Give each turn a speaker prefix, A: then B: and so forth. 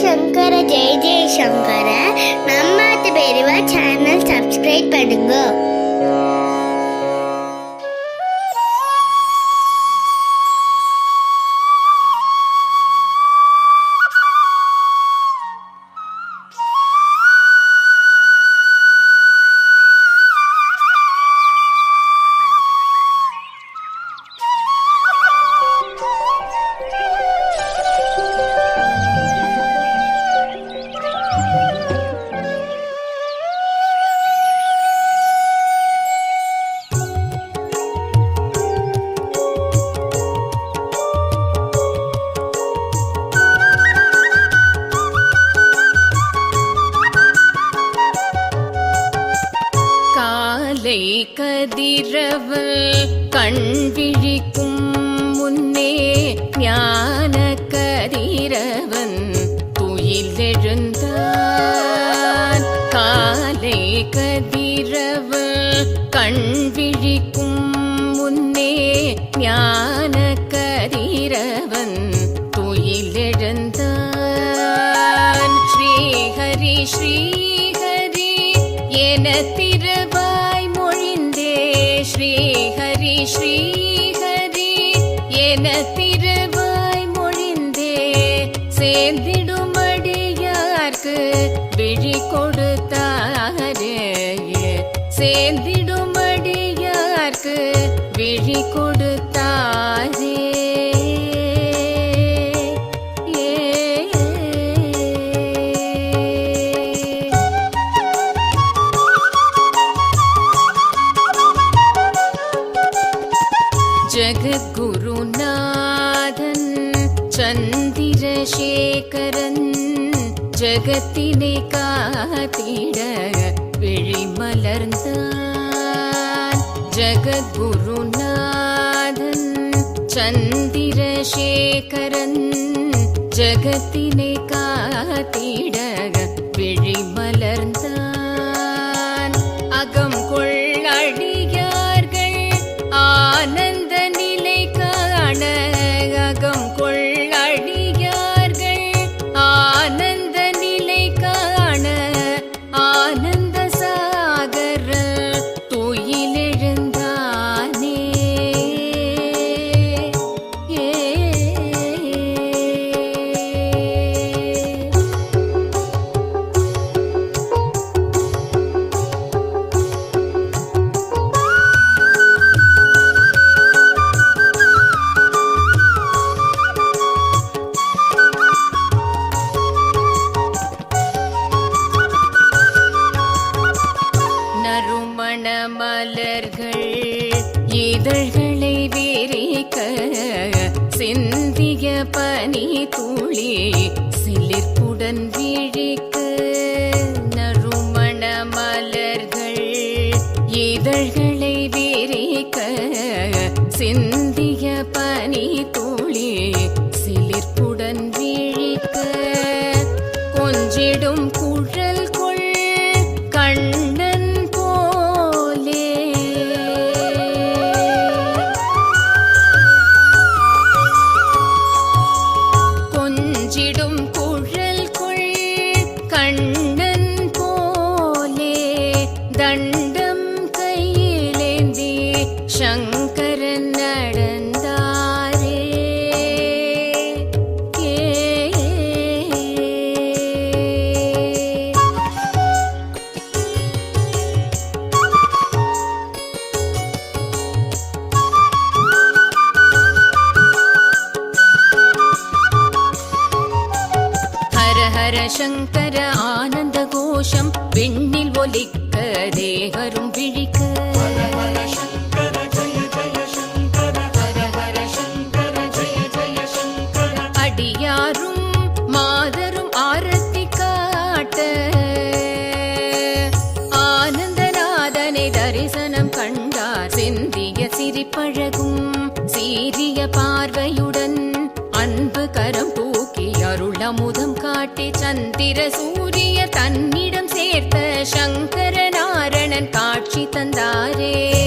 A: சங்கர ஜெய ஜெய சங்கர நம்மாத்து பெரியவா channel subscribe பண்ணுங்க
B: கங்கை கதிரவள் கண் விழிக்கும் முன்னே ஞான கதிரவன் துயிலெழுந்தான். காலை கதிரவள் கண் விழிக்கும் முன்னே ஞான ஸ்ரீஹரி ஸ்ரீஹரி என திருவாய் மொழிந்தே சேர்ந்திடுமடியார்க்கு விழி கொடுத்தாரே. சேர்ந்திடுமடியார்க்கு விழி கொடுத்தாரே ஜகத்குருநாதன் சந்திரசேகரன் ஜகத்தினை காத்திட விழிமலர்ந்தான். ஜகத்குருநாதன் சந்திரசேகரன் ஜகத்தினை காத்திட மலர்கள் இதழ்களை விரிக்க சிந்திய பனி தூளி சிலிர்ப்புடன் விழிக்க நறுமண மலர்கள் இதழ்கள் சங்கர ஆனந்த கோஷம் விண்ணில் ஒலிக்க தேகரும் விழிக்க. ஹர அடியாரும் மாதரும் ஆரத்தி காட்ட. ஆனந்தநாதனை தரிசனம் கண்டார் சிந்திய சிரிப்பழகும். சீரிய பார்வையுடன் அன்பு கரம் அமுதம் காட்டி சந்திர சூரிய தன்னிடம் சேர்த்த சங்கர நாரணன் காட்சி தந்தாரே.